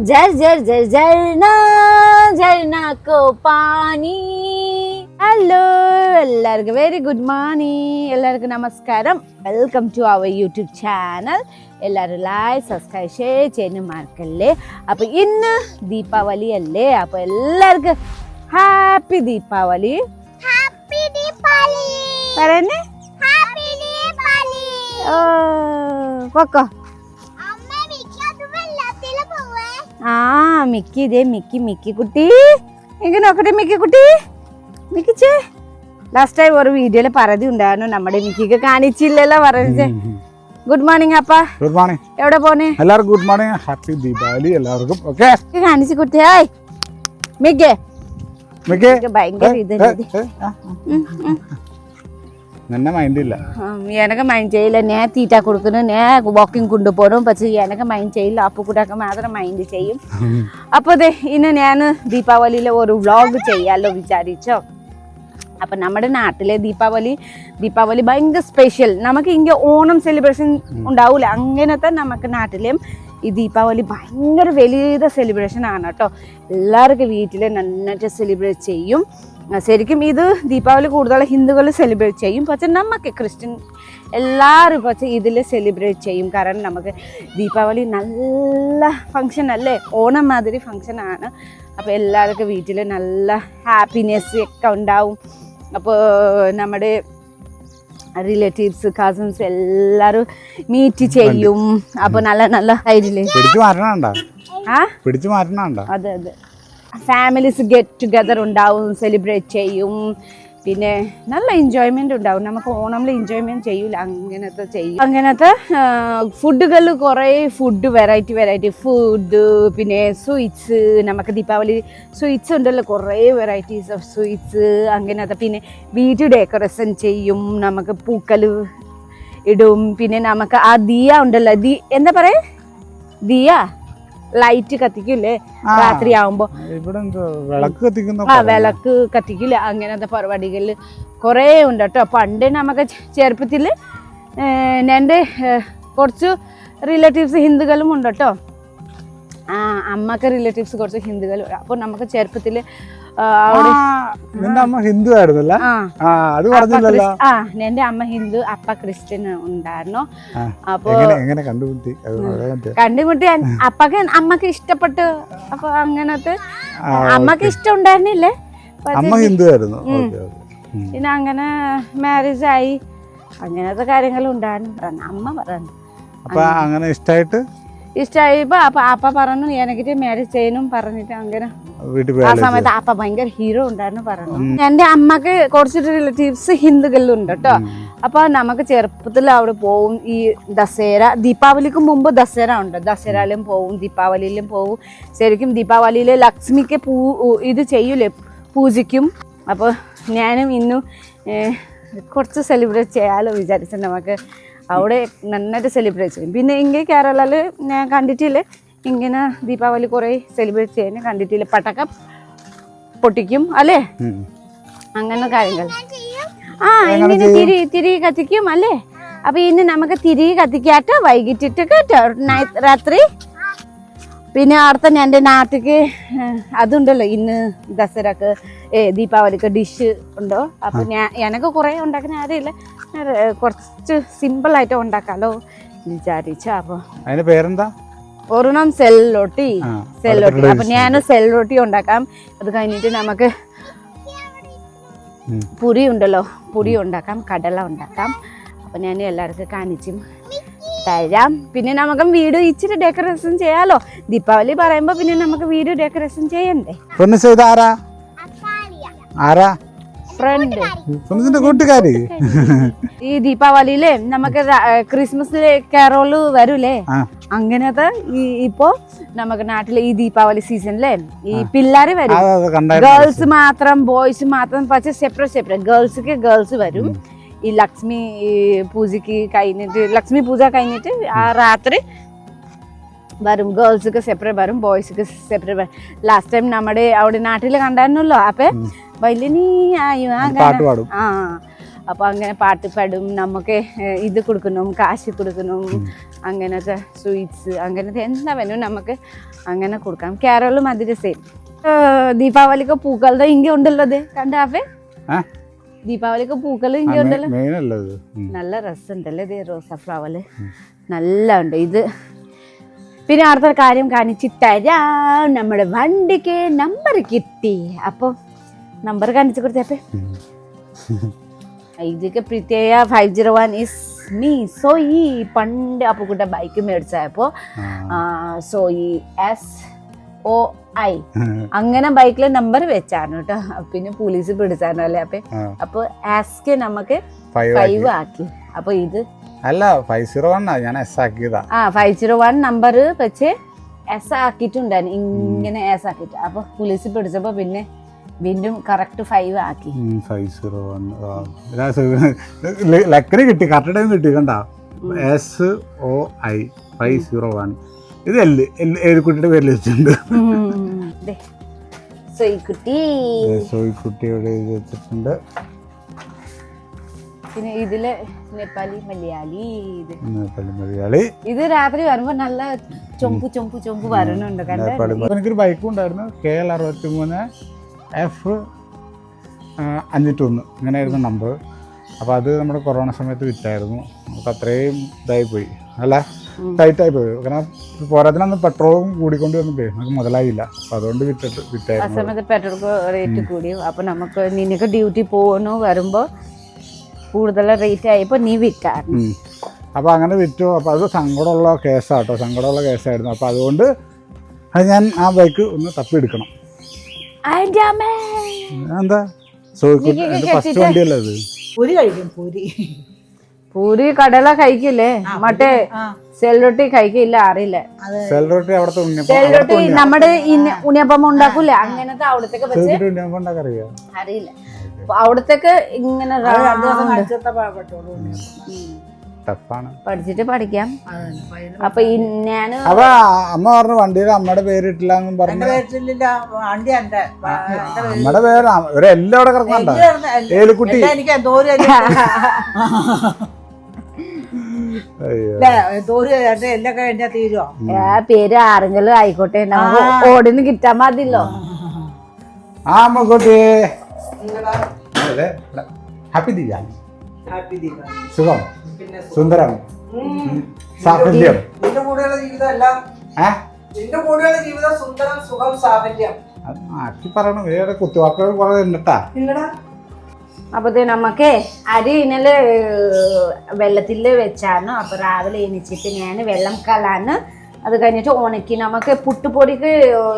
झर झर झर झरना झरना को പാനി ഹലോ എല്ലാവർക്കും വെരി ഗുഡ് മോർണിംഗ് എല്ലാവർക്കും നമസ്കാരം welcome to our YouTube channel എല്ലാവരും ലൈക്ക് സബ്സ്ക്രൈബ് ഷെയർ ചെയ്യാനും മറക്കല്ലേ അപ്പോൾ ഇന്ന് ദീപാവലി അല്ലേ അപ്പോൾ എല്ലാവർക്കും ഹാപ്പി ദീപാവലി ഹാപ്പി ദീപാവലി പറയുന്നേ ഹാപ്പി ദീപാവലി ഓ കൊക്കോ ആ മിക്കി ഇതേ മിക്കി മിക്കി കുട്ടി. എങ്ങനെ നോക്കട്ടെ മിക്കി കുട്ടി? മിക്കിച്ചേ ലാസ്റ്റ് ടൈം ഒരു വീഡിയോയിൽ പരതി ഉണ്ടായിരുന്നു. നമ്മുടെ മിക്കിക്ക് കാണിച്ചില്ലല്ലോ പറഞ്ഞേ ഗുഡ് മോർണിംഗ് അപ്പ. ഗുഡ് മോർണിംഗ് എവിടെ പോണേ എല്ലാവർക്കും ഗുഡ് മോർണിംഗ് ഹാപ്പി ദീപാവലി എല്ലാവർക്കും. ഓക്കെ കാണിച്ചു കുട്ടി ഹായ്. മിക്കേ. മിക്കേ. മിക്കി ഭയങ്കര ഇത് നിന്നെ മൈൻഡ് ഇല്ല. എനക്ക് മൈൻഡ് ചെയ്യില്ല. ഞാൻ തീറ്റ കൊടുക്കുന്നു ഞാൻ വാക്കിംഗ് കൊണ്ടുപോകും പക്ഷെ എനക്ക് മൈൻഡ് ചെയ്യില്ല. അപ്പു കൂട്ടൊക്കെ മാത്രം മൈൻഡ് ചെയ്യും. അപ്പോൾ ദേ ഇന്ന് ഞാൻ ദീപാവലിയിൽ ഒരു വ്ളോഗ് ചെയ്യാമല്ലോ വിചാരിച്ചോ. അപ്പം നമ്മുടെ നാട്ടിലെ ദീപാവലി ദീപാവലി ഭയങ്കര സ്പെഷ്യൽ നമുക്ക് ഇങ്ങനെ ഓണം സെലിബ്രേഷൻ ഉണ്ടാവില്ല അങ്ങനത്തെ നമുക്ക് നാട്ടിലും ഈ ദീപാവലി ഭയങ്കര വലിയ സെലിബ്രേഷൻ ആണ് കേട്ടോ. എല്ലാവർക്കും വീട്ടിൽ നന്നായിട്ട് സെലിബ്രേറ്റ് ചെയ്യും. ശരിക്കും ഇത് ദീപാവലി കൂടുതൽ ഹിന്ദുക്കൾ സെലിബ്രേറ്റ് ചെയ്യും. പക്ഷെ നമുക്ക് ക്രിസ്ത്യൻ എല്ലാവരും പക്ഷെ ഇതിൽ സെലിബ്രേറ്റ് ചെയ്യും. കാരണം നമുക്ക് ദീപാവലി നല്ല ഫങ്ഷൻ അല്ലേ? ഓണം മാതിരി ആണ്. അപ്പോൾ എല്ലാവർക്കും വീട്ടിൽ നല്ല ഹാപ്പിനെസ് ഒക്കെ ഉണ്ടാവും. അപ്പോൾ നമ്മുടെ റിലേറ്റീവ്സ് കസിൻസ് എല്ലാവരും മീറ്റ് ചെയ്യും. അപ്പൊ നല്ല നല്ല ആ? പിടിച്ചു മാറ്റണണ്ട. അതെ അതെ. ഫാമിലീസ് ഗെറ്റ് ടുഗദർ ഉണ്ടാവും സെലിബ്രേറ്റ് ചെയ്യും. പിന്നെ നല്ല എൻജോയ്മെന്റ് ഉണ്ടാവും. നമുക്ക് ഓണമിൽ എൻജോയ്മെന്റ് ചെയ്യില്ല അങ്ങനത്തെ ചെയ്യും. അങ്ങനത്തെ ഫുഡുകൾ കുറേ ഫുഡ് വെറൈറ്റി വെറൈറ്റി ഫുഡ് പിന്നെ സ്വീറ്റ്സ് നമുക്ക് ദീപാവലി സ്വീറ്റ്സ് ഉണ്ടല്ലോ. കുറേ വെറൈറ്റീസ് ഓഫ് സ്വീറ്റ്സ് അങ്ങനത്തെ. പിന്നെ വീട് ഡെക്കറേഷൻ ചെയ്യും. നമുക്ക് പൂക്കൾ ഇടും. പിന്നെ നമുക്ക് ആ ദിയ ഉണ്ടല്ലോ. ദി എന്താ പറയുക ദിയ? ലൈറ്റ് കത്തിക്കില്ലേ? രാത്രി ആവുമ്പോ ഇവിടെ വിളക്ക് കത്തിക്കുന്ന ആ വിളക്ക് കത്തിക്കില്ല? അങ്ങനത്തെ പരിപാടികളിൽ കുറേ ഉണ്ട് കേട്ടോ പണ്ട് നമുക്ക് ചെറുപ്പത്തിൽ എന്റെ കുറച്ച് റിലേറ്റീവ്സ് ഹിന്ദുക്കളും ഉണ്ട് കേട്ടോ അമ്മയ്ക്ക് റിലേറ്റീവ്സ് കുറച്ച് ഹിന്ദുക്കളും അപ്പൊ നമുക്ക് ചെറുപ്പത്തിൽ നിന്റെ അമ്മ ഹിന്ദു ആയിരുന്നല്ല? അത് പറഞ്ഞില്ലല്ലോ. ആ എന്റെ അമ്മ ഹിന്ദു അപ്പ ക്രിസ്ത്യൻ ഉണ്ടായിരുന്നു. അപ്പൊ എങ്ങനെ പറ്റുമോ? കണ്ടുമുട്ടി. അപ്പക്ക് അമ്മയ്ക്ക് ഇഷ്ടപ്പെട്ടു. അപ്പൊ അങ്ങനത്തെ അമ്മയ്ക്ക് ഇഷ്ടം ഉണ്ടായിരുന്നില്ലേ. അമ്മ ഹിന്ദു ആയിരുന്നു. പിന്നെ അങ്ങനെ മാരേജ് ആയി. അങ്ങനത്തെ കാര്യങ്ങൾ ഉണ്ടായിരുന്നു. അമ്മ പറഞ്ഞു. അപ്പൊ അങ്ങനെ ഇഷ്ടായിട്ട് ഇഷ്ടമായപ്പോ അപ്പൊ അപ്പ പറഞ്ഞു എനിക്കിട്ട് മാരേജ് ചെയ്യണം പറഞ്ഞിട്ട് അങ്ങനെ. ആ സമയത്ത് അപ്പ ഭയങ്കര ഹീറോ ഉണ്ടായിരുന്നു പറഞ്ഞു. എന്റെ അമ്മയ്ക്ക് കുറച്ച് റിലേറ്റീവ്സ് ഹിന്ദുക്കളിലുണ്ട് കേട്ടോ. അപ്പൊ നമുക്ക് ചെറുപ്പത്തിൽ അവിടെ പോവും. ഈ ദസേര ദീപാവലിക്ക് മുമ്പ് ദസേര ഉണ്ട്. ദസേരയിലും പോവും ദീപാവലിയിലും പോവും. ശരിക്കും ദീപാവലിയിലെ ലക്ഷ്മിക്ക് പൂ ഇത് ചെയ്യൂലേ? പൂജിക്കും അപ്പോൾ ഞാനും ഇന്നും കുറച്ച് സെലിബ്രേറ്റ് ചെയ്യാമല്ലോ വിചാരിച്ചു നമുക്ക് അവിടെ നന്നായിട്ട് സെലിബ്രേറ്റ് ചെയ്യും. പിന്നെ ഇങ്ങനെ കേരളയിൽ ഞാൻ കണ്ടിട്ടില്ല ഇങ്ങനെ ദീപാവലി കുറേ സെലിബ്രേറ്റ് ചെയ്യാൻ കണ്ടിട്ടില്ല? പടക്കം പൊട്ടിക്കും അല്ലേ? അങ്ങനെ കാര്യങ്ങൾ. ആ ഇങ്ങനെ തിരി തിരി കത്തിക്കും അല്ലേ? അപ്പൊ ഇനി നമുക്ക് തിരി കത്തിക്കാട്ട് വൈകിട്ടിട്ട് കേട്ടോ. രാത്രി. പിന്നെ അടുത്ത എന്റെ നാട്ടിക്ക് അതുണ്ടല്ലോ ഇന്ന് ദസറക്ക് ഏ ദീപാവലിക്ക് ഡിഷ് ഉണ്ടോ? അപ്പൊ ഞാൻ എനക്ക് കുറേ ഉണ്ടാക്കുന്ന ആരും കുറച്ച് സിമ്പിൾ ആയിട്ട് ഉണ്ടാക്കാലോ വിചാരിച്ച അപ്പൊ അതിന്റെ പേരെന്താ? ഒരെണ്ണം സെല്ലോട്ടി സെല്ലോട്ടി അപ്പൊ ഞാൻ സെല്ലോട്ടി ഉണ്ടാക്കാം. അത് കഴിഞ്ഞിട്ട് നമുക്ക് പുരി ഉണ്ടല്ലോ പുരി ഉണ്ടാക്കാം കടല ഉണ്ടാക്കാം. അപ്പൊ ഞാൻ എല്ലാവർക്കും കാണിച്ചും തരാം. പിന്നെ നമുക്ക് വീട് ഇച്ചിരി ഡെക്കറേഷൻ ചെയ്യാലോ. ദീപാവലി പറയുമ്പോ പിന്നെ നമുക്ക് വീട് ഡെക്കറേഷൻ ചെയ്യണ്ടേ? ആരാ? ആരാ? ഫ്രണ്ട് പൊന്നിന്റെ കൂട്ടുകാരി. ഈ ദീപാവലിയിലെ നമുക്ക് ക്രിസ്മസ് ക്രിസ്മസിലെ കരോൾ വരൂലേ? അങ്ങനത്തെ ഈ ഇപ്പോ നമുക്ക് നാട്ടിലെ ഈ ദീപാവലി സീസണിലെ ഈ പിള്ളേര് വരും. ഗേൾസ് മാത്രം ബോയ്സ് മാത്രം പക്ഷെ സെപ്പറേറ്റ് സെപ്പറേറ്റ് ഗേൾസ്ക്ക് ഗേൾസ് വരും. ഈ ലക്ഷ്മി പൂജക്ക് പൂജയ്ക്ക് കഴിഞ്ഞിട്ട് ലക്ഷ്മി പൂജ കഴിഞ്ഞിട്ട് ആ രാത്രി വരും. ഗേൾസ്ക്ക് സെപ്പറേറ്റ് വരും ബോയ്സ്ക്ക് സെപ്പറേറ്റ് വരും. ലാസ്റ്റ് ടൈം നമ്മുടെ അവിടെ നാട്ടിൽ കണ്ടായിരുന്നല്ലോ അപ്പൊ വലിയ ആ പാട്ട് ഗാനം. പാടും. ആ അപ്പോൾ അങ്ങനെ പാട്ട് പാടും. നമുക്ക് ഇത് കൊടുക്കണം കാശ് കൊടുക്കണം അങ്ങനത്തെ സ്വീറ്റ്സ് അങ്ങനത്തെ എന്താ വേണം നമുക്ക് അങ്ങനെ കൊടുക്കാം. കേരളം അതിന്റെ സെയിം ദീപാവലിക്ക് പൂക്കളുടെ ഇങ്ങ ഉണ്ടല്ലോ അത് കണ്ടാഫേ ഏ? ദീപാവലിക്ക് പൂക്കൾ ഇങ്ങ ഉണ്ടല്ലോ. നല്ല രസമുണ്ടല്ലേ ഇത് റോസാ ഫ്ലവറ് നല്ല ഉണ്ട് ഇത്. പിന്നെ അടുത്തൊരു കാര്യം കാണിച്ച് തരാം. നമ്മുടെ വണ്ടിക്ക് നമ്പർ കിട്ടി. അപ്പോൾ നമ്പർ കാണിച്ചു കൊടുത്തേ ഇതൊക്കെ പ്രത്യേക five zero one is me so ഈ പണ്ട് അപ്പുക്കുട്ട ബൈക്ക് മേടിച്ചായപ്പോ സോ ഈ എസ് ഓ ഐ അങ്ങനെ ബൈക്കിലെ നമ്പർ വെച്ചാണ് കേട്ടോ. പിന്നെ പോലീസ് പിടിച്ചാണോ അല്ലേ അപ്പൊ? അപ്പൊ ആസ്കെ നമുക്ക് ഫൈവ് ആക്കി. അപ്പൊ ഇത് അല്ല ഫൈവ് സീറോ വൺ ഞാൻ എസ് ആക്കിയതാ. ആ ഫൈവ് സീറോ വൺ നമ്പർ വെച്ച് എസ് ആക്കിയിട്ടുണ്ടായിരുന്നു. ഇങ്ങനെ എസ് ആക്കിയിട്ട്. അപ്പൊ പോലീസ് പിടിച്ചപ്പോ പിന്നെ വീണ്ടും കറക്റ്റ് ഫൈവ് ആക്കി. ഫൈവ് സീറോ വൺ ലക്കറി കിട്ടി കറക്റ്റ് ടൈം കിട്ടി കണ്ട? S O I five zero one ഇത് എല്ല് എൽ ഏഴുക്കുട്ടിയുടെ പേരിൽ വെച്ചിട്ടുണ്ട്? സോയിക്കുട്ടിയുടെ ഇത് വെച്ചിട്ടുണ്ട്. പിന്നെ ഇതിൽ നേപ്പാളി മലയാളി ഇത്. നേപ്പാളി മലയാളി. ഇത് രാത്രി വരുമ്പോ നല്ല ചൊമ്പു ചൊമ്പു ചൊമ്പു വരണുണ്ട് കണ്ട? നേപ്പാളി എനിക്കൊരു ബൈക്കും ഉണ്ടായിരുന്നു കെ എൽ അറുപത്തി മൂന്ന് എഫ് അഞ്ഞൂറ്റൊന്ന്. ഇങ്ങനെയായിരുന്നു നമ്പർ അപ്പോൾ അത് നമ്മുടെ കൊറോണ സമയത്ത് വിറ്റായിരുന്നു. നമുക്ക് അത്രയും ഇതായി പോയി. അല്ല ടൈറ്റായി പോയി. കാരണം പോരാത്തിനന്ന് പെട്രോളും കൂടിക്കൊണ്ട് വന്നപ്പോഴേ നമുക്ക് മുതലായില്ല. അപ്പോൾ അതുകൊണ്ട് വിറ്റിട്ട് ആ വിറ്റായിരുന്നു. സമയത്ത് പെട്രോൾ റേറ്റ് കൂടി. അപ്പോൾ നമുക്ക് നിനക്ക് ഡ്യൂട്ടി പോകുന്നു വരുമ്പോൾ കൂടുതൽ റേറ്റ് ആയപ്പോൾ നീ വിറ്റായിരുന്നു ഉം. അപ്പോൾ അങ്ങനെ വിറ്റു. അപ്പോൾ അത് സങ്കടമുള്ള കേസാട്ടോ സങ്കടമുള്ള കേസായിരുന്നു അപ്പോൾ അതുകൊണ്ട് അത് ഞാൻ ആ ബൈക്ക് ഒന്ന് തപ്പിയെടുക്കണം. അതിന്റെ അമ്മേ എന്താ? ഫസ്റ്റ് വണ്ടിയല്ലേ അത് പൂരി കഴിക്കും പൂരി. പൂരി കടല കഴിക്കില്ലേ? മറ്റേ സെൽറൊട്ടി കഴിക്കില്ല അറിയില്ല. സെൽറൊട്ടി അവിടുത്തെ സെൽറൊട്ടി നമ്മുടെ ഈ ഉണ്ണിയപ്പം ഉണ്ടാക്കൂലേ? അങ്ങനത്തെ അവിടത്തേക്ക് അറിയില്ല. അവിടത്തേക്ക് ഇങ്ങനെ ടഫാണ് പഠിച്ചിട്ട് പഠിക്കാം. അപ്പൊ ഞാൻ അപ്പൊ അമ്മ പറഞ്ഞു വണ്ടിയിൽ അമ്മയുടെ പേരിട്ടില്ല എന്നും പറഞ്ഞു വണ്ടി എന്റെ അമ്മയുടെ പേര്. ഒരു എല്ലാം അവിടെ കിടക്കണ്ട ഏലിക്കുട്ടി എനിക്ക് എന്തോ പേര് ആരെങ്കിലും ആയിക്കോട്ടെ നമുക്ക് ഓടിന്ന് കിട്ടാൻ മതില്ലോ ആ. അമ്മക്കോട്ടെ ഹാപ്പി ദീപാവലി സുഖം? സുന്ദരം? സാഫല്യം? നിന്റെ കൂടെയുള്ള ജീവിതം എല്ലാം നിന്റെ കൂടെയുള്ള ജീവിതം സുന്ദരം സുഖം സാഫല്യം. ആക്കി പറയണം. വേറെ കുത്തുവാക്കുകൾ കുറെ ഉണ്ടട്ടാ നിങ്ങടാ അപ്പൊ ദേ നമുക്ക് അരി ഇന്നലെ വെള്ളത്തിൽ വെച്ചാണ് അപ്പൊ രാവിലെ എണിച്ചിട്ട് ഞാൻ വെള്ളം കലാന്ന് അത് കഴിഞ്ഞിട്ട് ഉണക്കി നമുക്ക് പുട്ടുപൊടിക്ക്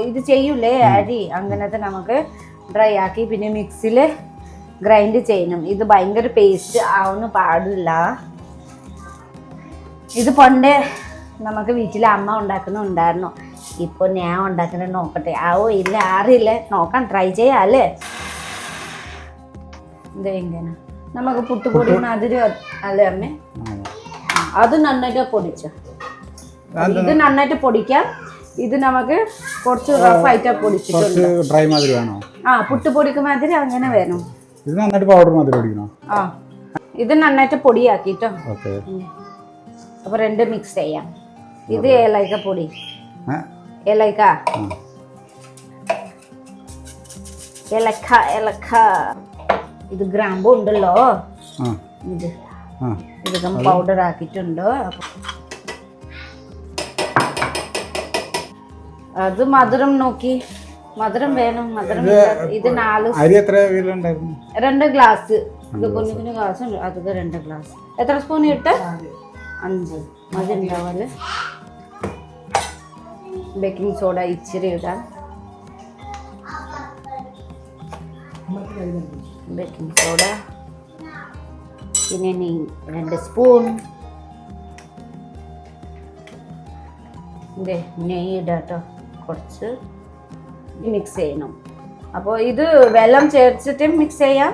ഇത് ചെയ്യൂലേ അരി? അങ്ങനത്തെ നമുക്ക് ഡ്രൈ ആക്കി പിന്നെ മിക്സിയിൽ ഗ്രൈൻഡ് ചെയ്യണം. ഇത് ഭയങ്കര പേസ്റ്റ് ആവുന്ന പാടില്ല. ഇത് പണ്ട് നമുക്ക് വീട്ടിലെ അമ്മ ഉണ്ടാക്കുന്നുണ്ടായിരുന്നു ഇപ്പോൾ ഞാൻ ഉണ്ടാക്കുന്നത് നോക്കട്ടെ. ആവോ ഇല്ല അറിയില്ല നോക്കാം ട്രൈ ചെയ്യാം അല്ലേ? ഇത് എങ്ങനെ നമുക്ക് പുട്ടുപൊടി മാതിരി അല്ലേ അമ്മേ? അത് നന്നായിട്ട് പൊടിച്ചു. ഇത് നന്നായിട്ട് പൊടിക്കാം. ഇത് നമുക്ക് കുറച്ച് റഫ് ആയിട്ട് പൊടിച്ചിട്ടുണ്ട് ഡ്രൈ മാതിരി വേണോ? ആ പുട്ടുപൊടിക്ക് മാതിരി അങ്ങനെ വേണം. ഇത് നന്നായിട്ട് പൗഡർ മാത്രം പൊടിക്കണോ? ആ. ഇത് നന്നായിട്ട് പൊടിയാക്കിട്ടോ. ഓക്കെ. അപ്പോൾ രണ്ട് മിക്സ് ചെയ്യാം. ഇത് ഏലക്ക പൊടി. ഏലൈക്ക. ഏലക്ക ഏലക്ക. ഇത് ഗ്രാമ്പു ഉണ്ടല്ലോ. ഇത്. ഇത് പൗഡർ ആക്കിയിട്ടുണ്ട്. അത് മധുരം നോക്കി. മധുരം വേണം മധുരം. ഇത് നാല് അരി എത്ര രണ്ട് ഗ്ലാസ്. ഇത് കുഞ്ഞു കുഞ്ഞു ഗ്ലാസ്. ഉണ്ട് അത് രണ്ട് ഗ്ലാസ്. എത്ര സ്പൂൺ ഇട്ട്? അഞ്ച്. മതി ഉണ്ടാവൽ ബേക്കിംഗ് സോഡ ഇച്ചിരി ഇടാം. ബേക്കിംഗ് സോഡ പിന്നെ നെയ്യ്. രണ്ട് സ്പൂൺ നെയ്യ് ഇടാട്ടോ. കുറച്ച്. മിക്സ് ചെയ്യണം. അപ്പോൾ ഇത് വെള്ളം ചേർച്ചിട്ട് മിക്സ് ചെയ്യാം.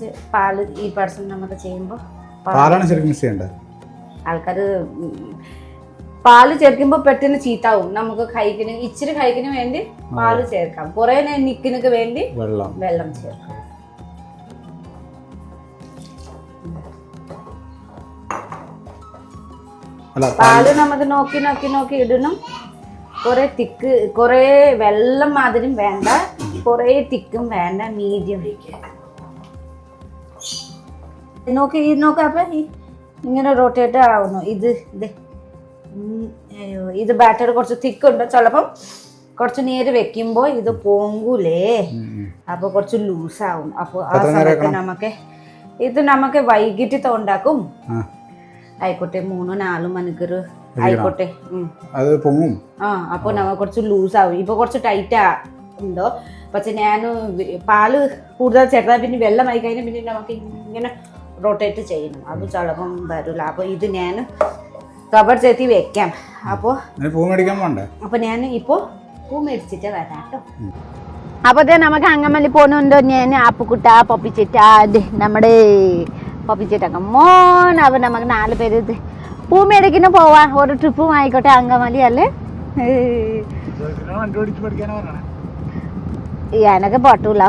പാൽ പാൽ ഈ പേഴ്സൺ നമുക്ക് ചെയ്യുമ്പോൾ പാലാണ് ശരിക്കും മിക്സ് ചെയ്യേണ്ടത് ആൾക്കാർ പാൽ ചേർക്കുമ്പോൾ പെട്ടെന്ന് ചീത്താവും. നമുക്ക് കഴിക്കുന്ന ഇച്ചിരി കഴിക്കുന്ന വേണ്ടി പാൽ ചേർക്കാം. കുറെ നിക്കിനൊക്കെ വേണ്ടി വെള്ളം. വെള്ളം ചേർക്കാം. പാൽ നമുക്ക് നോക്കി നോക്കി നോക്കി ഇടണം. കുറെ തിക്ക് കുറെ വെള്ളം മാതിരിയും വേണ്ട. കുറെ തിക്കും വേണ്ട മീഡിയം നോക്ക് ഇത് നോക്ക അപ്പൊ ഇങ്ങനെ റൊട്ടേറ്റ് ആവുന്നു. ഇത് ഇത്. ഇത് ബാറ്റർ കുറച്ച് തിക്ക് ഉണ്ട് ചിലപ്പം കുറച്ച് നേരം വെക്കുമ്പോൾ ഇത് പോങ്കൂലേ അപ്പൊ കുറച്ച് ലൂസ് ആവും. അപ്പോൾ ആ സമയത്ത്? നമുക്ക് ഇത് നമുക്ക് വൈകിട്ട് ഉണ്ടാക്കും ആയിക്കോട്ടെ മൂന്നോ നാലോ മണിക്കൂർ ആയിക്കോട്ടെ. അത് പൊങ്ങും. ആ അപ്പോൾ നമ്മ കുറച്ച് ലൂസ് ആവും ഇപ്പൊ കുറച്ച് ടൈറ്റാ ഉണ്ടോ? പക്ഷെ ഞാൻ പാൽ കൂടുതൽ ചേർത്താൽ പിന്നെ വെള്ളമായി കഴിഞ്ഞാൽ പിന്നെ നമുക്ക് ഇങ്ങനെ റൊട്ടേറ്റ് ചെയ്യണം. അത് ചിലപ്പം വരില്ല അപ്പോൾ ഇത് ഞാൻ കവർ ചെയ്തി വെക്കാം. അപ്പോൾ പൂ മേടിക്കാൻ വേണ്ട അപ്പൊ ഞാൻ ഇപ്പോ പൂ മേടിച്ചിട്ട് വരാം കേട്ടോ അപ്പൊ ദേ നമുക്ക് അങ്ങമല്ലി പോകുന്നുണ്ടോ ഞാൻ ആപ്പുക്കുട്ട പപ്പിച്ചിട്ട നമ്മുടെ പപ്പിച്ചിട്ടൊക്കെ മോൻ അപ്പൊ നമുക്ക് നാല് പേര് ഇത് പൂ പോവാ. ഒരു ട്രിപ്പും ആയിക്കോട്ടെ അങ്കമാലി അല്ലേ? എനക്ക് പൊട്ടൂല.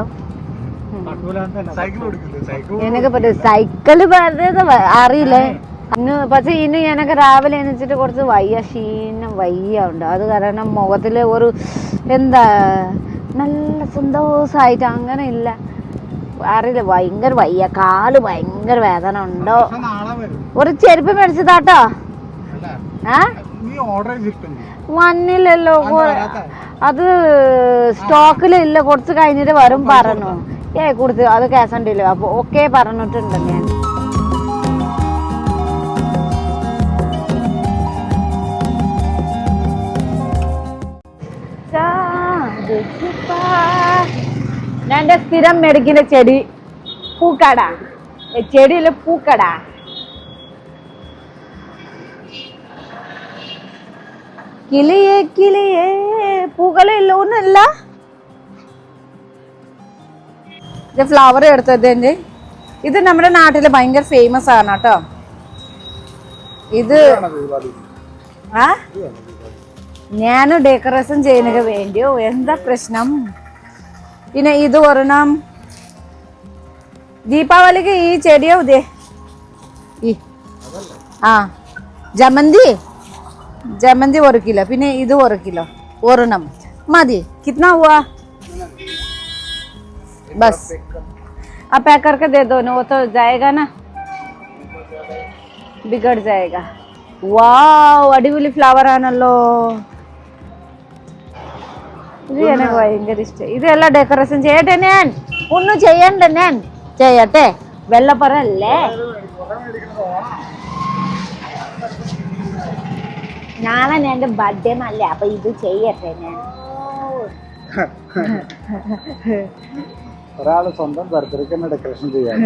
എനക്ക് പറ്റൂ സൈക്കിൾ പറഞ്ഞത് അറിയില്ലേ. ഇന്ന് പക്ഷെ ഇന്ന് എനക്ക് രാവിലെ എണീച്ചിട്ട് കുറച്ച് വയ്യ ക്ഷീണം വയ്യ ഉണ്ട് അത് കാരണം മുഖത്തിൽ ഒരു എന്താ നല്ല സന്തോഷമായിട്ട് അങ്ങനെ ഇല്ല. അറിയില്ല. ഭയങ്കര വയ്യ. കാൽ ഭയങ്കര വേദന ഉണ്ടോ? ഒരു ചെരുപ്പ് മേടിച്ചതാട്ടോ. വന്നില്ലല്ലോ അത് അത് സ്റ്റോക്കിലില്ല കുറച്ച് കഴിഞ്ഞിട്ട് വരും പറഞ്ഞു. ഏ കൊടുത്ത് അത് ക്യാഷ് ഓൺ ഡെലിവറി അപ്പൊ ഓക്കെ പറഞ്ഞിട്ടുണ്ട് ഞാൻ. ഞാൻ എന്റെ സ്ഥിരം മേടിക്കുന്ന ചെടി പൂക്കട. ചെടിയിൽ പൂക്കട. കിളിയേ കിളിയേ പൂക്കളില്ല ഒന്നല്ല ഇത് ഫ്ലവർ എടുത്തതിന്റെ. ഇത് നമ്മുടെ നാട്ടിൽ ഭയങ്കര ഫേമസ് ആണ് കേട്ടോ. ഇത് ആ? ഞാൻ ഡെക്കറേഷൻ ചെയ്യുന്നതിന് വേണ്ടിയോ? എന്താ പ്രശ്നം? പിന്നെ ഇത് ഒരെണ്ണം. ദീപാവലിക്ക് ഈ ചെടിയോ ഇതേ? ഈ. ആ. ജമന്തി? ജമന്തി ഒരു കിലോ പിന്നെ ഇത് ഒരു കിലോ ഒരെണ്ണം മതി कितना हुआ बस आप पैक करके दे दो ना वो तो जाएगा ना बिगड़ जाएगा വാവ് അടിപൊളി ഫ്ലവർ ആണല്ലോ ഇത് എനിക്ക് ഭയങ്കര ഇഷ്ടം ഇതെല്ലാം ഡെക്കറേഷൻ ചെയ്യട്ടെ ഞാൻ ഒന്നും ചെയ്യണ്ട ഞാൻ ചെയ്യട്ടെ വെള്ളപ്പറല്ലേ നാളെ എന്റെ ബർത്ത്ഡേ അല്ലേ അപ്പൊ ഇത് ചെയ്യട്ടെ ഞാൻ. ഒരാൾ സ്വന്തം ബർത്ത്ഡേക്ക് തന്നെ ഡെക്കറേഷൻ ചെയ്യാം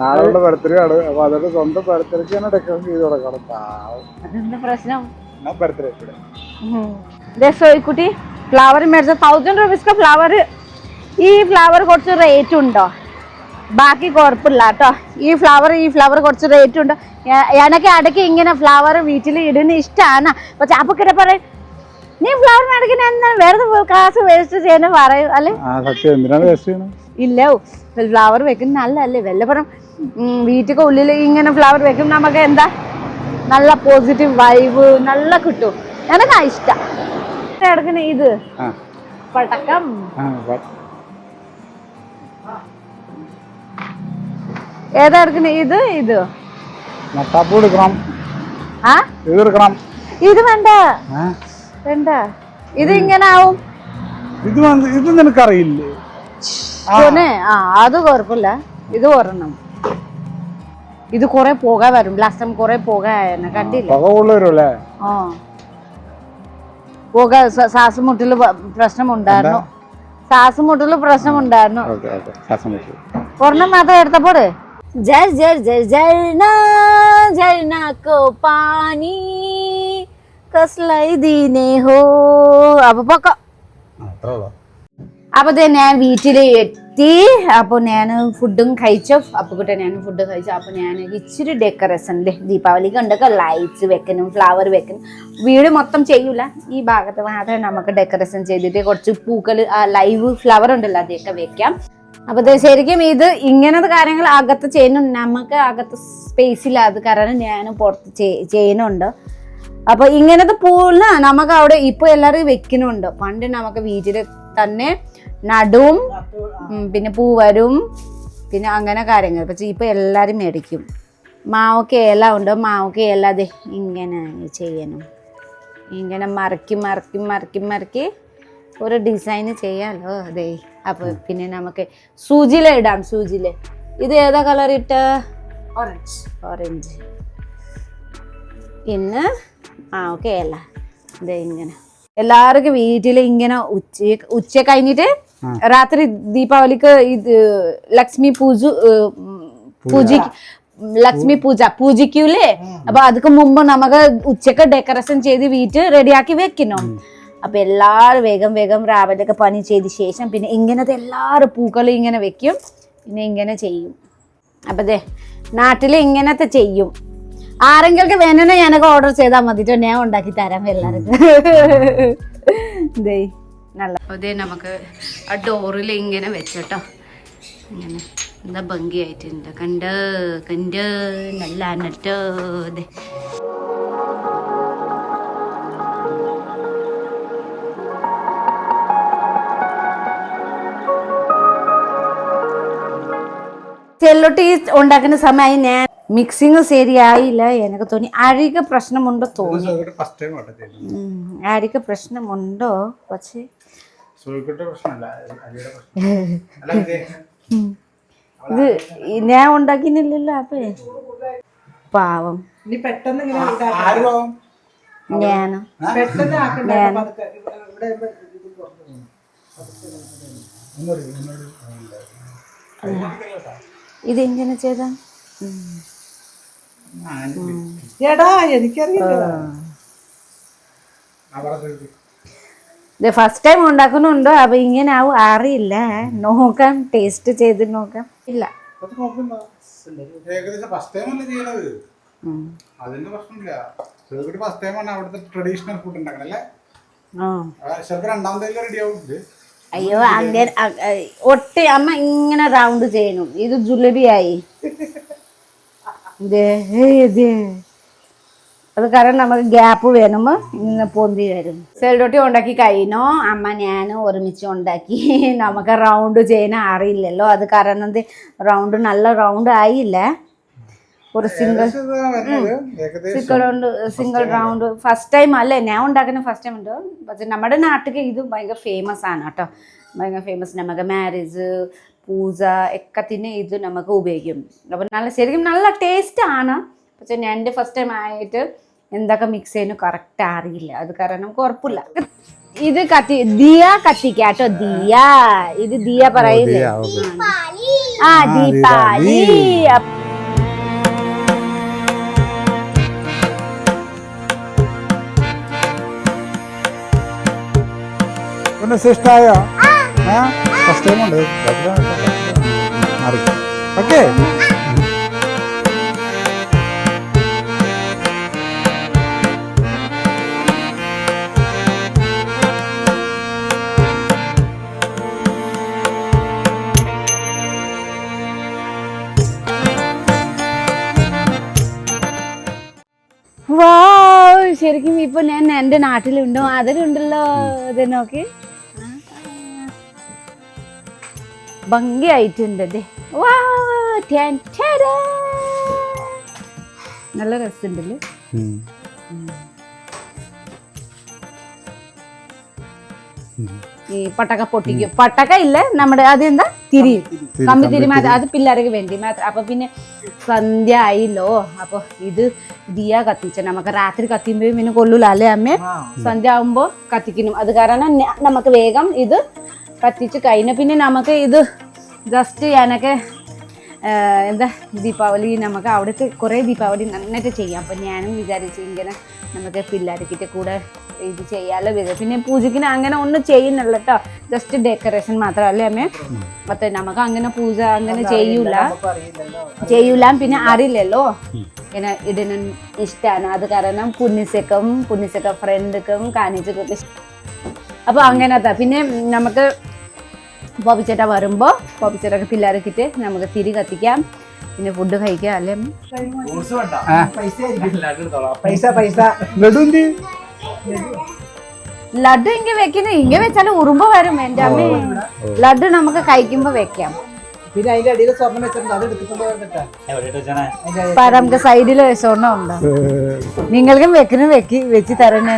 നാളെയുള്ള ബർത്ത്ഡേ ആണ് അപ്പൊ അതൊക്കെ സ്വന്തം ബർത്ത്ഡേക്ക് തന്നെ ഡെക്കറേഷൻ ചെയ്ത് കൊടുക്കണം അതെന്താ പ്രശ്നം? ബർത്ത്ഡേ देखो ഈ കുട്ടി ഫ്ലവർ മേടിച്ച തൗസൻഡ് റുപ്പീസ് ഫ്ലവർ ഈ ഫ്ലവർ കുറച്ച് റേറ്റ് ഉണ്ടോ? ബാക്കി കുഴപ്പമില്ല കേട്ടോ. ഈ ഫ്ലവർ ഈ ഫ്ലവർ കുറച്ച് റേറ്റ് ഉണ്ട്. എനിക്ക് ഇടയ്ക്ക് ഇങ്ങനെ ഫ്ലവർ വീട്ടിൽ ഇടുന്ന ഇഷ്ടമാണ് പക്ഷെ അപ്പൊ കിட்ட പറയും നീ ഫ്ലവർ മേടിക്കുന്ന എന്താണ് വെറുതെ കാശ് വേസ്റ്റ് ചെയ്യുന്ന പറയും. അല്ലേ? ഇല്ല ഫ്ലവർ വെക്കുന്ന നല്ലല്ലേ വെല്ലപ്പുറം വീട്ടിൽ ഉള്ളിൽ ഇങ്ങനെ ഫ്ലവർ വെക്കും നമുക്ക് എന്താ? നല്ല പോസിറ്റീവ് വൈബ് നല്ല കിട്ടും. എനക്കാ ഇഷ്ടം. എടുക്കുന്ന ഇത്. പടക്കം. ഏതാ എടുക്കുന്ന ഇത് ഇത്. മത്താപ്പൂ എടുക്കണം. ആ? ഇത് എടുക്കണം. ഇത് വേണ്ട. വേണ്ട. ഇത് ഇങ്ങനെ ആവും. ഇത് ഇത് നിനക്കറിയില്ലേ? ആ. അത് കുഴപ്പമില്ല. ഇത് ഒരെണ്ണം. ഇത് കുറെ പുക വരും. ലാസ്റ്റ് കുറെ പുക ആയെന്നെ കണ്ടില്ല? ആ. പുക ശ്വാസമുട്ടൽ പ്രശ്നമുണ്ടായിരുന്നു. ശ്വാസമുട്ടൽ പ്രശ്നമുണ്ടായിരുന്നു. ഒരെണ്ണം മാത്രം എടുത്തപ്പോടെ? ജയ जर जर झरना झरना को पानी कसलाई दिने हो. അപ്പൊ പൊക്ക അപ്പൊ ഞാൻ വീട്ടിൽ എത്തി. അപ്പൊ ഞാൻ ഫുഡും കഴിച്ചു. അപ്പൊ കുട്ടി ഞാൻ ഫുഡ് കഴിച്ചു. അപ്പൊ ഞാൻ ഇച്ചിരി ഡെക്കറേഷൻ ദീപാവലിക്ക് ഉണ്ടൊക്കെ ലൈറ്റ്സ് വെക്കണം ഫ്ലവർ വെക്കണം വീട് മൊത്തം ചെയ്യൂല. ഈ ഭാഗത്ത് മാത്രമേ നമുക്ക് ഡെക്കറേഷൻ ചെയ്തിട്ട് കുറച്ച് പൂക്കൾ ലൈവ് ഫ്ലവർ ഉണ്ടല്ലോ അതൊക്കെ വെക്കാം. അപ്പൊ ശരിക്കും ഇത് ഇങ്ങനത്തെ കാര്യങ്ങൾ അകത്ത് ചെയ്യുന്നുണ്ട്. നമുക്ക് അകത്ത് സ്പേസ് അത് കാരണം ഞാനും പുറത്ത് ചെയ്- ചെയ്യുന്നുണ്ട്. അപ്പൊ ഇങ്ങനത്തെ പൂളിന് നമുക്ക് അവിടെ ഇപ്പൊ എല്ലാവരും വെക്കുന്നുണ്ട്. പണ്ട് നമുക്ക് വീട്ടിൽ തന്നെ നടും പിന്നെ പൂ വരും പിന്നെ അങ്ങനെ കാര്യങ്ങൾ. പക്ഷെ ഇപ്പൊ എല്ലാരും മേടിക്കും. മാവൊക്കെ ഇല ഉണ്ട്. മാവൊക്കെ ഇല അതെ ഇങ്ങനെ ചെയ്യണം. ഇങ്ങനെ മറക്കി മറക്കി മറക്കി മറക്കി ഒരു ഡിസൈൻ ചെയ്യാലോ? അതെ അപ്പൊ പിന്നെ നമുക്ക് സൂചില ഇടാം സൂചില ഇത് ഏതാ കളർ ഇട്ട? ഓറഞ്ച് ഓറഞ്ച് പിന്നെ ആ ഓക്കെ അല്ല. ഇതേ ഇങ്ങനെ. എല്ലാവർക്കും വീട്ടിൽ ഇങ്ങനെ ഉച്ച ഉച്ച കഴിഞ്ഞിട്ട് രാത്രി ദീപാവലിക്ക് ഇത് ലക്ഷ്മി പൂജ പൂജ. ലക്ഷ്മി പൂജ പൂജിക്കൂലേ അപ്പൊ അതുക്ക് മുമ്പ് നമുക്ക് ഉച്ചയ്ക്ക് ഡെക്കറേഷൻ ചെയ്ത് വീട്ട് റെഡിയാക്കി വെക്കണം? അപ്പൊ എല്ലാവരും വേഗം വേഗം രാവിലെയൊക്കെ പണി ചെയ്ത ശേഷം പിന്നെ ഇങ്ങനത്തെ എല്ലാവരും പൂക്കളും ഇങ്ങനെ വെക്കും. പിന്നെ ഇങ്ങനെ ചെയ്യും. അപ്പൊ അതെ നാട്ടിൽ ഇങ്ങനത്തെ ചെയ്യും. ആരെങ്കിലും വേണമെന്ന് ഞാനൊക്കെ ഓർഡർ ചെയ്താൽ മതിട്ടോ ഞാൻ ഉണ്ടാക്കി തരാം എല്ലാവർക്കും. നല്ല അതെ നമുക്ക് ആ ഡോറിൽ ഇങ്ങനെ വെച്ചോട്ടോ. ഇങ്ങനെ. എന്താ ഭംഗിയായിട്ടുണ്ട്. കണ്ട്? കണ്ട്? നല്ല നട്ടോ അതെ ചെല്ലോട്ടി ഉണ്ടാക്കുന്ന സമയം ഞാൻ മിക്സിങ് ശരിയായില്ല. എനിക്ക് തോന്നി അരിക പ്രശ്നമുണ്ടോ തോന്നി. ഫസ്റ്റ് ടൈം ആട്ടെ ചെയ്തത് പ്രശ്നമുണ്ടോ? പക്ഷേ ഇത് ഞാൻ ഉണ്ടാക്കിനില്ലല്ലോ അപ്പേ. പാവം. ഞാനോ? ഞാൻ. ഇത് എങ്ങനെ ഇതെങ്ങനെ ചെയ്താ? എടാ എനിക്കറിയില്ല ഇത് ഫസ്റ്റ് ടൈം ഉണ്ടാക്കുന്നുണ്ടോ? അപ്പൊ ഇങ്ങനെ ആവും. അറിയില്ല. നോക്കാം. ടേസ്റ്റ് ചെയ്ത് നോക്കാം. ഇല്ല. ടൈം. അതിന്റെ പ്രശ്നമില്ല. ഫസ്റ്റ് ആണ് അവിടുത്തെ ട്രഡീഷണൽ ഫുഡ് ഉണ്ടാക്കണല്ലേ ആ. ചിലപ്പോൾ രണ്ടാമത്തെ റെഡി ആവും അയ്യോ അങ്ങനെ ഒട്ടി അമ്മ ഇങ്ങനെ റൗണ്ട് ചെയ്യണം. ഇത് ജുലബിയായി. അത് കാരണം നമുക്ക് ഗ്യാപ്പ് വേണം ഇങ്ങനെ പൊന്തി വരും. സെൽഡോട്ടി ഉണ്ടാക്കി കഴിഞ്ഞോ? അമ്മ ഞാൻ ഒരുമിച്ച് ഉണ്ടാക്കി. നമുക്ക് റൗണ്ട് ചെയ്യാൻ അറിയില്ലല്ലോ. അത് കാരണം റൗണ്ട് നല്ല റൗണ്ട് ആയില്ല. ഒരു single single round single round first time അല്ലേ? ഞാൻ ഉണ്ടാക്കുന്ന ഫസ്റ്റ് ടൈം ഉണ്ട്. പക്ഷെ നമ്മുടെ നാട്ടിൽ ഇത് ഭയങ്കര ഫേമസ് ആണ് കേട്ടോ. ഭയങ്കര ഫേമസ് നമുക്ക് മാരേജ് പൂജ ഒക്കത്തിന് ഇത് നമുക്ക് ഉപയോഗിക്കും. അപ്പം നല്ല ശരിക്കും നല്ല ടേസ്റ്റ് ആണ്. പക്ഷെ ഞാൻ എന്റെ ഫസ്റ്റ് ടൈം ആയിട്ട് എന്തൊക്കെ മിക്സ് ചെയ്യുന്നു കറക്റ്റ് അറിയില്ല. അത് കാരണം കുഴപ്പമില്ല. ഇത് കത്തി ദിയ കത്തിക്കാട്ടോ ദിയ. ഇത് ദിയ പറയുന്നത് പാലി ആ ദീപാവലി പിന്നെ സിസ്റ്റായോ ഫസ്റ്റ് ടൈം ഉണ്ട്. മാറി ഓക്കെ ശരിക്കും ഇപ്പൊ ഞാൻ എന്റെ നാട്ടിലുണ്ടോ? അതിലുണ്ടല്ലോ ഇത് നോക്കി. ഭംഗിയായിട്ടുണ്ട് ടാടാ. നല്ല രസമുണ്ടല്ലേ? ഈ പട്ടക്ക. പൊട്ടിക്കും പട്ടക്ക ഇല്ല നമ്മുടെ അതെന്താ? തിരി. കമ്പി തിരി. മാത്രം അത് പിള്ളേർക്ക് വേണ്ടി മാത്രം. അപ്പൊ പിന്നെ സന്ധ്യ ആയില്ലോ. അപ്പൊ ഇത് ദിയ കത്തിച്ച. നമുക്ക് രാത്രി കത്തിയുമ്പോ പിന്നെ കൊള്ളൂല അല്ലേ അമ്മേ? സന്ധ്യ ആവുമ്പോ കത്തിക്കണം അത് കാരണം നമുക്ക് വേഗം ഇത് കത്തിച്ച് കഴിഞ്ഞ പിന്നെ നമുക്ക് ഇത് ജസ്റ്റ് ഞാനൊക്കെ എന്താ ദീപാവലി നമുക്ക് അവിടുത്തെ കുറേ ദീപാവലി നന്നായിട്ട് ചെയ്യാം. അപ്പം ഞാനും വിചാരിച്ചു ഇങ്ങനെ നമുക്ക് പിള്ളേർക്കിട്ട് കൂടെ ഇത് ചെയ്യാമല്ലോ വിചാരിച്ചു പിന്നെ പൂജയ്ക്കിന് അങ്ങനെ ഒന്നും ചെയ്യുന്നില്ല കേട്ടോ ജസ്റ്റ് ഡെക്കറേഷൻ മാത്രമല്ലേ അമ്മേ? മറ്റേ നമുക്ക് അങ്ങനെ പൂജ അങ്ങനെ ചെയ്യൂല. അറിയില്ലല്ലോ ചെയ്യൂല പിന്നെ അറിയില്ലല്ലോ. ഇങ്ങനെ ഇടുന്ന ഇഷ്ടമാണ് അത് കാരണം പുന്നിസക്കും പുന്നിസക്ക ഫ്രണ്ട്ക്കും കാണിച്ചൊക്കെ അപ്പോൾ അങ്ങനത്തെ. പിന്നെ നമുക്ക് പോപ്പിച്ചേട്ട വരുമ്പോൾ പോപ്പിച്ചേട്ടൊക്കെ പിള്ളേരൊക്കെ നമുക്ക് തിരി കത്തിക്കാം. പിന്നെ ഫുഡ് കഴിക്കാം അല്ലേ? പൈസ പൈസ പൈസ. ലഡു ഇങ്ങ വെക്കുന്നു. ഇങ്ങ വെച്ചാൽ ഉറുമ്പ് വരും എന്റെ അമ്മ. ലഡു നമുക്ക് കഴിക്കുമ്പോ വെക്കാം. പിന്നെ അതിന്റെ അടിയിൽ സ്വർണം വെച്ചിട്ടുണ്ട്. അത് എടുത്തിട്ടുണ്ടോ നമുക്ക് സൈഡിൽ സ്വർണം ഉണ്ടോ? നിങ്ങൾക്കും വെക്കുന്നു വെക്കി വെച്ച് തരണേ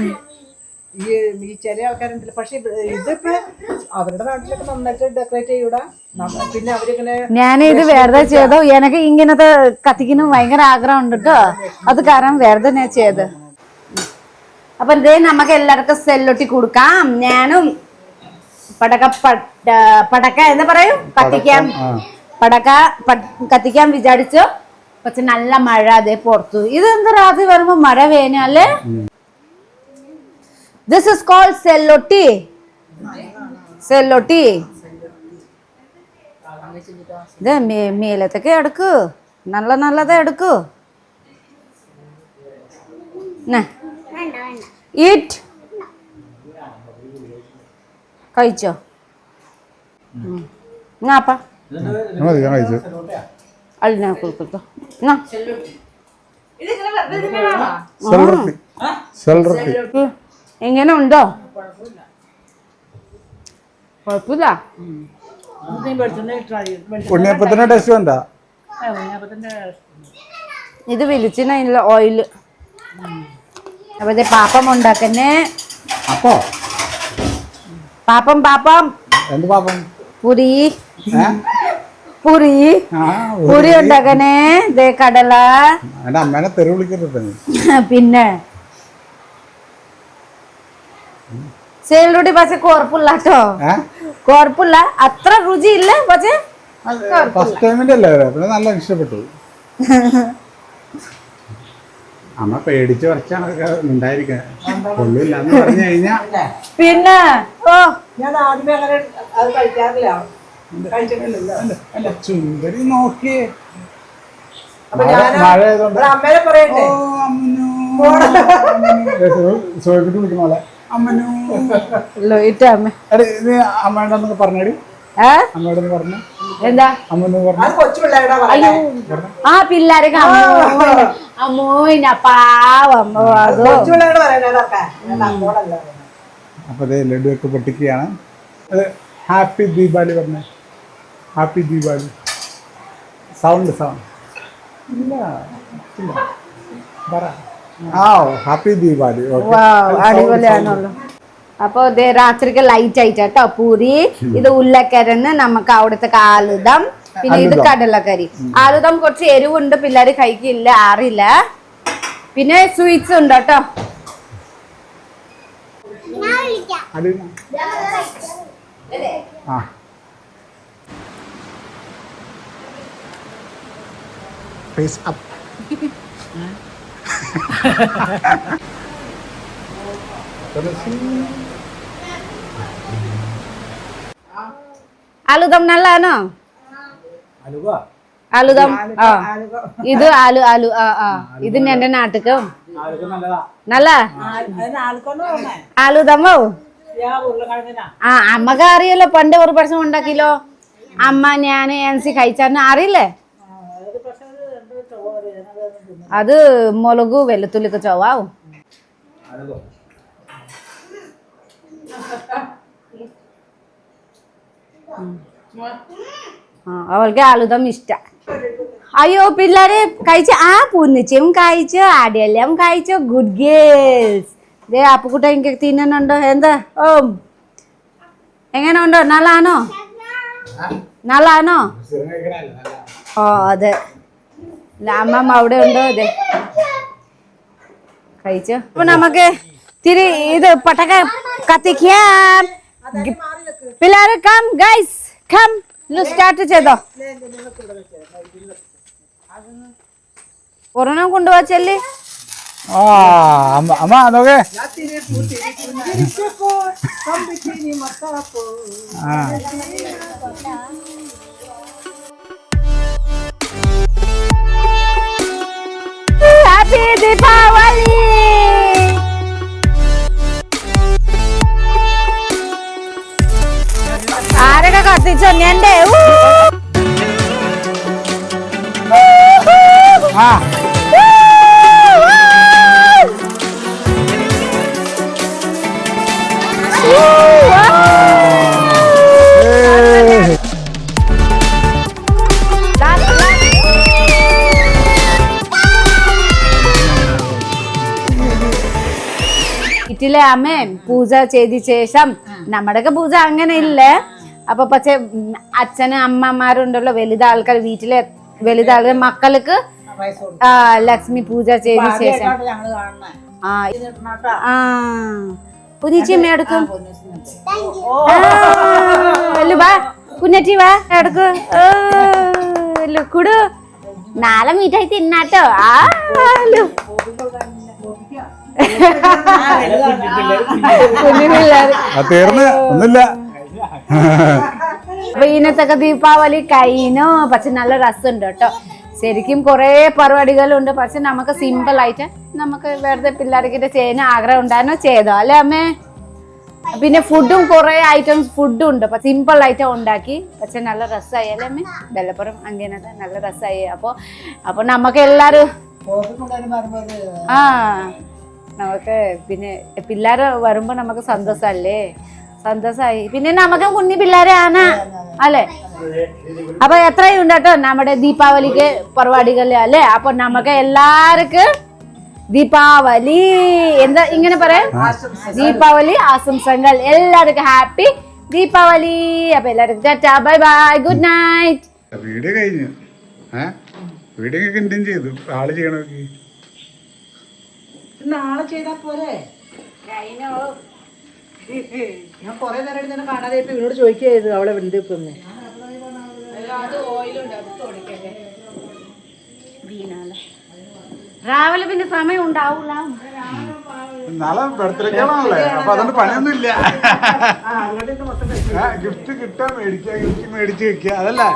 ഈ ഈ ചില ആൾക്കാരുണ്ടല്ലോ. പക്ഷെ ഇത് ഇതിപ്പോ അവരുടെ നാട്ടിലൊക്കെ നന്നായിട്ട് ഡെക്കറേറ്റ് ചെയ്യൂടാ. നമ്മ- പിന്നെ അവരിങ്ങനെ ഞാൻ ഇത് വെറുതെ ചെയ്തോ? എനക്ക് ഇങ്ങനത്തെ കത്തിക്കുന്ന ഭയങ്കര ആഗ്രഹം ഉണ്ട് കേട്ടോ അത് കാരണം വേറെ ഞാൻ ചെയ്ത് അപ്പൊ ഇതേ നമുക്ക് എല്ലാവർക്കും സെല്ലൊട്ടി കൊടുക്കാം. ഞാനും പടക്ക പട്ട പടക്ക എന്താ പറയും? കത്തിക്കാൻ പടക്ക കത്തിക്കാൻ വിചാരിച്ചു. പക്ഷെ നല്ല മഴ അതേ പുറത്തു. ഇത് എന്താ രാത്രി വരുമ്പോ മഴ വേനല്ലേ ദിസ് ഇസ് കോൾഡ് സെല്ലൊട്ടി സെല്ലൊട്ടി ഇത് മേ- മേലത്തൊക്കെ എടുക്ക്. നല്ല നല്ലത് എടുക്ക്. ഈറ്റ് കഴിച്ചോ? ഞാൻ ഞാൻ കഴിച്ചു. അല്ല കൊടുക്കട്ടോ. എന്നാ. സെൽറട്ടി സെൽറട്ടി. എങ്ങനെ ഉണ്ടോ? കുഴപ്പമില്ല. ഉണ്ണിയപ്പത്തിന്റെ ടേസ്റ്റ് വേണ്ട ഇത് വെളിച്ചെണ്ണ ഓയിൽ അപ്പൊ പാപ്പം ഉണ്ടാക്കുന്നേ. അപ്പോ? പാപ്പം പാപ്പം. എന്ത് പാപ്പം? പുരി? പുരി. പുരി ഉണ്ടാക്കണേ ദേ കടല. അമ്മേനെ തെറി വിളിക്കരുത്. പിന്നെ സേലൂടി പക്ഷെ കുഴപ്പമില്ല കേട്ടോ കുഴപ്പമില്ല അത്ര രുചിയില്ല പക്ഷെ ഫസ്റ്റ് ടൈമിന്റെ അല്ലേ പിന്നെ നല്ല ഇഷ്ടപ്പെട്ടു. അമ്മ പേടിച്ച് കുറച്ചാണ് കൊള്ളില്ല എന്ന് പറഞ്ഞു കഴിഞ്ഞാ പിന്നെ? ഓ. ഞാൻ ആദ്യമേ അങ്ങനെ അത് കഴിക്കാറില്ല. ചുന്തരി നോക്കിയേ. മഴ ആയതുകൊണ്ട്. അമ്മേനെ പറയട്ടെ സോക്കിട്ട് പറഞ്ഞു. എന്താ? അയ്യോ. ആ പിള്ളേരെ അമ്മോയിന് അതോ. അപ്പൊ ലഡു ഒക്കെ പൊട്ടിക്കുകയാണ്. ഹാപ്പി ദീപാവലി പറഞ്ഞേ. ഹാപ്പി ദീപാവലി. Sound sound. ഇല്ല ഇല്ല. പറ. ഹാപ്പി ദീപാവലി അടിപൊളിയാണല്ലോ. അപ്പൊ ഇത് രാത്രിക്ക് ലൈറ്റ് ആയിട്ട് കേട്ടോ പൂരി ഇത് ഉള്ളക്കരന്ന് നമുക്ക് അവിടുത്തെ ആലുദം പിന്നെ ഇത് കടലക്കരി കടലക്കറി. ആലുദം കുറച്ച് എരിവുണ്ട് പിള്ളേര് കഴിക്കില്ല ആറില്ല. പിന്നെ സ്വീറ്റ്സ് ഉണ്ട് കേട്ടോ. ഞാൻ വിളിക്കാം അടി ആ. ഫേസ് അപ്പ് ആലുദം നല്ലതാണോ? ആലുദം ആ. ഇത് ആലു ആലു ആ ആ. ഇത് എന്റെ നാട്ടുക്ക്. നല്ല? ആലുദമോ? ആ അമ്മയ്ക്ക് അറിയല്ലോ? പണ്ട് ഒരു പ്രാവശ്യം ഉണ്ടാക്കിയല്ലോ. അമ്മ ഞാൻ എൻസി കഴിച്ചാന്ന് അറിയില്ലേ? അത് മുളകു വെളുത്തുള്ളിക്ക് ചൊവ്വാവും. ആ അവൾക്ക് ആളുദം ഇഷ്ട. അയ്യോ പിള്ളേരെ കഴിച്ച ആ പുന്നിച്ചയും കഴിച്ചു അടിയെല്ലാം കഴിച്ചു ഗുഡ് ഗേൾസ് ദേ അപ്പുക്കുട്ട എനിക്ക് തിന്നുന്നുണ്ടോ? എന്താ? ഓ. എങ്ങനെ ഉണ്ടോ നല്ലാണോ നല്ലാണോ ഓ അതെ. അമ്മമ്മ അവിടെ ഉണ്ടോ അതെ കഴിച്ചോ? അപ്പൊ നമുക്ക് തിരി ഇത് പട്ടക്ക കത്തിക്കാം. പിള്ളേർ കം ഗൈസ് കം സ്റ്റാർട്ട് ചെയ്തോ? ഒരെണ്ണം കൊണ്ടുപോവാ ചെല്ലി. ആ അമ്മ അമ്മ നോക്കേ. ആ. ഊ. ആ. വീട്ടിലെ അമ്മേൻ പൂജ ചെയ്ത ശേഷം നമ്മുടെയൊക്കെ പൂജ അങ്ങനെ ഇല്ലേ അപ്പൊ പക്ഷെ അച്ഛന് അമ്മമാരുണ്ടല്ലോ വലുത് ആൾക്കാർ വീട്ടിലെ വലുത് ആൾക്കാർ മക്കൾക്ക് ആ, ലക്ഷ്മി പൂജ ചെയ്ത ശേഷം. ആ ആ. പുതിച്ചിമ്മ എടുക്കും. വാ. കുഞ്ഞറ്റി വാ എടുക്ക്? ഓ, ൽ കുടു. നാളെ മീറ്റായി തിന്നാട്ടോ. ആ തീർന്ന്. ഒന്നുമില്ല. അപ്പൊ ഇന്നത്തൊക്കെ ദീപാവലി കഴിഞ്ഞു. പക്ഷെ നല്ല രസമുണ്ട് കേട്ടോ. ശരിക്കും കുറേ പരിപാടികളുണ്ട്. പക്ഷെ നമുക്ക് സിമ്പിൾ ആയിട്ട് നമുക്ക് വെറുതെ പിള്ളേർക്കിട്ട് ചെയ്യാൻ ആഗ്രഹം ഉണ്ടായിരുന്നു. ചെയ്തോ. അല്ലേ അമ്മേ? പിന്നെ ഫുഡും കുറേ ഐറ്റംസ് ഫുഡും ഉണ്ട്. അപ്പൊ സിമ്പിൾ ആയിട്ട് ഉണ്ടാക്കി. പക്ഷെ നല്ല രസമായി. അല്ലേ അമ്മേ? വെള്ളപ്പുറം അങ്ങനെ നല്ല രസമായി. അപ്പൊ അപ്പൊ നമുക്ക് ഒരു ആ നമുക്ക് പിന്നെ പിള്ളേർ വരുമ്പോ നമുക്ക് സന്തോഷല്ലേ സന്തോഷമായി പിന്നെ നമുക്ക് കുഞ്ഞി പിള്ളേരാണ് അല്ലേ? അപ്പൊ എത്രയും ഉണ്ട് കേട്ടോ നമ്മുടെ ദീപാവലിക്ക് പരിപാടികളിൽ അല്ലേ? അപ്പൊ നമുക്ക് എല്ലാവർക്കും ദീപാവലി. എന്താ ഇങ്ങനെ പറയാം? ദീപാവലി ആശംസകൾ. എല്ലാവർക്കും ഹാപ്പി ദീപാവലി. അപ്പൊ എല്ലാവർക്കും tata bye bye good night. Video കഴിഞ്ഞു. കണ്ടിന്യൂ ചെയ്തു. ആൾ ചെയ്യണമെങ്കിൽ നാളെ ചെയ്താ പോരെ? ഞാൻ കൊറേ നേരം നിന്നെ കാണാതെ ഇപ്പൊ ഇവനോട് ചോദിക്കുകയായിരുന്നു അവളെ എന്ത് ഇപ്പൊ. രാവിലെ പിന്നെ സമയം ഉണ്ടാവൂല. നാളെ ബർത്ത്ഡേക്കാണല്ലേ അപ്പൊ അതുകൊണ്ട് പണിയൊന്നും ഇല്ല. ഗിഫ്റ്റ് കിട്ടാൻ മേടിക്കുക ഗിഫ്റ്റ് മേടിച്ച് വെക്കുക അതല്ലേ?